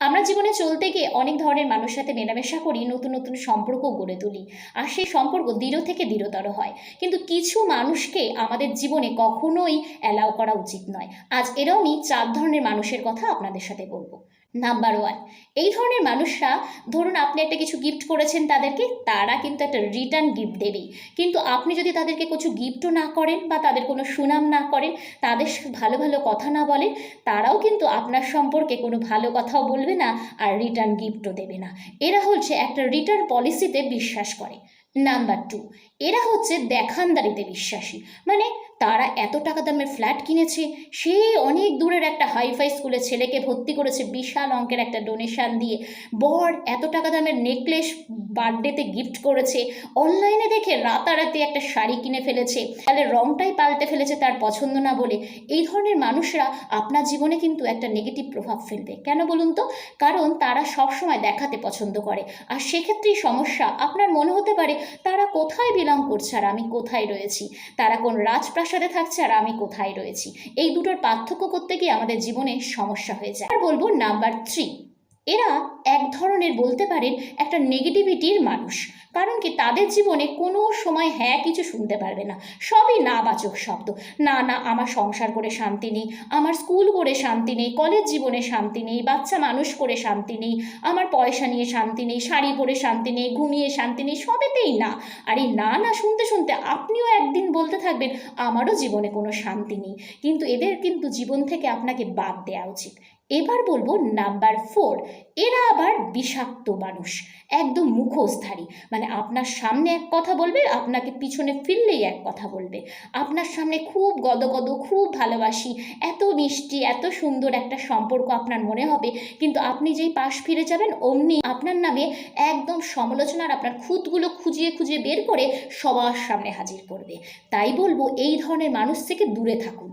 আমরা জীবনে চলতে গিয়ে অনেক ধরনের মানুষের সাথে মেলামেশা করি, নতুন নতুন সম্পর্ক গড়ে তুলি। আর সেই সম্পর্ক দৃঢ় থেকে দৃঢ়তর হয়। কিন্তু কিছু মানুষকে আমাদের জীবনে কখনোই অ্যালাউ করা উচিত নয়। আজ এরমই চার ধরনের মানুষের কথা আপনাদের সাথে বলব। নাম্বার ওয়ান এই ধরনের মানুষরা, ধরুন আপনি একটা কিছু গিফট করেছেন তাদেরকে, তারা কিন্তু একটা রিটার্ন গিফট দেবেই। কিন্তু আপনি যদি তাদেরকে কিছু গিফটও না করেন বা তাদের কোনো সুনাম না করেন, তাদের ভালো ভালো কথা না বলেন, তারাও কিন্তু আপনার সম্পর্কে কোনো ভালো কথাও বলবে না আর রিটার্ন গিফটও দেবে না। এরা হচ্ছে একটা রিটার্ন পলিসিতে বিশ্বাস করে। নাম্বার টু এরা হচ্ছে দেখানদারিতে বিশ্বাসী। মানে তারা এত টাকা দামের ফ্ল্যাট কিনেছে? সে অনেক দূরের একটা হাইফাই স্কুলে ছেলেকে ভর্তি করেছে বিশাল অঙ্কের একটা ডোনেশন দিয়ে। বর এত টাকা দামের নেকলেস বার্থডেতে গিফট করেছে। অনলাইনে দেখে রাতারাতি একটা শাড়ি কিনে ফেলেছে। তাহলে রংটাই পাল্টে ফেলেছে তার পছন্দ না বলে। এই ধরনের মানুষরা আপনার জীবনে কিন্তু একটা নেগেটিভ প্রভাব ফেলবে। কেন বলুন তো? কারণ তারা সবসময় দেখাতে পছন্দ করে। আর সেক্ষেত্রেই সমস্যা। আপনার মনে হতে পারে, তারা কোথায় বিলং করছে আর আমি কোথায় রয়েছি? তারা কোন রাজপ্রাসাদে থাকছে আর আমি কোথায় রয়েছি। এই দুটোর পার্থক্য করতে গিয়ে আমাদের জীবনে সমস্যা হয়ে যায়। আর বলব নাম্বার থ্রি এরা এক ধরনের বলতে পারেন একটা নেগেটিভিটির মানুষ। কারণ কি? তাদের জীবনে কোনো সময় হ্যাঁ কিছু শুনতে পারবে না। সবই না বাচক শব্দ। না না, আমার সংসার করে শান্তি নেই, আমার স্কুল করে শান্তি নেই, কলেজ জীবনে শান্তি নেই, বাচ্চা মানুষ করে শান্তি নেই, আমার পয়সা নিয়ে শান্তি নেই, শাড়ি পরে শান্তি নেই, ঘুমিয়ে শান্তি নেই, সবেতেই না। আর এই না না, শুনতে শুনতে আপনিও একদিন বলতে থাকবেন, আমারও জীবনে কোনো শান্তি নেই। কিন্তু এদের কিন্তু জীবন থেকে আপনাকে বাদ দেওয়া উচিত। এবার বলব নাম্বার ফোর এরা আবার বিষাক্ত মানুষ, একদম মুখোশধারী। মানে আপনার সামনে এক কথা বলবে, আপনাকে পিছনে ফিরলেই এক কথা বলবে। আপনার সামনে খুব গদগদ, খুব ভালোবাসি, এত মিষ্টি, এত সুন্দর একটা সম্পর্ক আপনার মনে হবে, কিন্তু আপনি যেই পাশ ফিরে যাবেন, অমনি আপনার নামে একদম সমালোচনার আপনার খুঁতগুলো খুঁজিয়ে খুঁজিয়ে বের করে সবার সামনে হাজির করবে। তাই বলব এই ধরনের মানুষ থেকে দূরে থাকুন।